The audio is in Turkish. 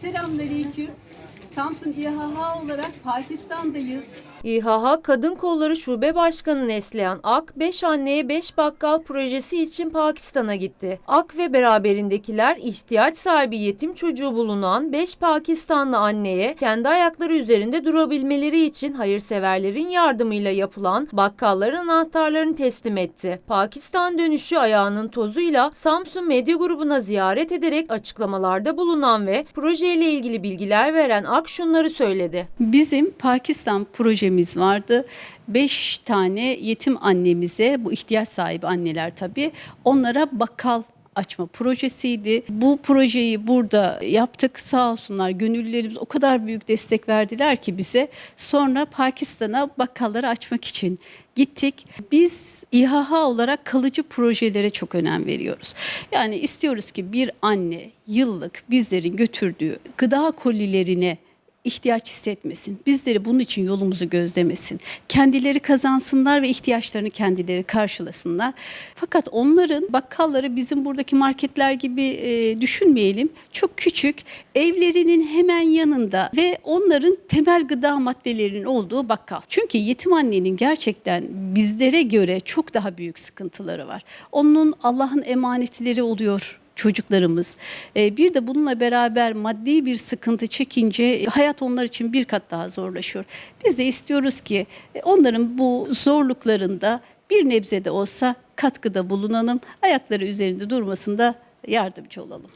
Selamünaleyküm. Samsun İHH olarak Pakistan'dayız. İHH Kadın Kolları Şube Başkanı Neslihan Ak, 5 anneye 5 bakkal projesi için Pakistan'a gitti. Ak ve beraberindekiler ihtiyaç sahibi yetim çocuğu bulunan 5 Pakistanlı anneye kendi ayakları üzerinde durabilmeleri için hayırseverlerin yardımıyla yapılan bakkalların anahtarlarını teslim etti. Pakistan dönüşü ayağının tozuyla Samsun Medya Grubu'na ziyaret ederek açıklamalarda bulunan ve projeyle ilgili bilgiler veren Ak şunları söyledi. Bizim Pakistan projemiz vardı. Beş tane yetim annemize, bu ihtiyaç sahibi anneler tabii, onlara bakkal açma projesiydi. Bu projeyi burada yaptık sağ olsunlar gönüllülerimiz o kadar büyük destek verdiler ki bize. Sonra Pakistan'a bakkalları açmak için gittik. Biz İHH olarak kalıcı projelere çok önem veriyoruz. Yani istiyoruz ki bir anne yıllık bizlerin götürdüğü gıda kolilerine ihtiyaç hissetmesin. Bizleri bunun için yolumuzu gözlemesin. Kendileri kazansınlar ve ihtiyaçlarını kendileri karşılasınlar. Fakat onların bakkalları bizim buradaki marketler gibi e, düşünmeyelim. Çok küçük, evlerinin hemen yanında ve onların temel gıda maddelerinin olduğu bakkal. Çünkü yetim annenin gerçekten bizlere göre çok daha büyük sıkıntıları var. Onun Allah'ın emanetleri oluyor çocuklarımız. Ee, Bir de bununla beraber maddi bir sıkıntı çekince hayat onlar için bir kat daha zorlaşıyor. Biz de istiyoruz ki e, onların bu zorluklarında bir nebze de olsa katkıda bulunalım. Ayakları üzerinde durmasında yardımcı olalım.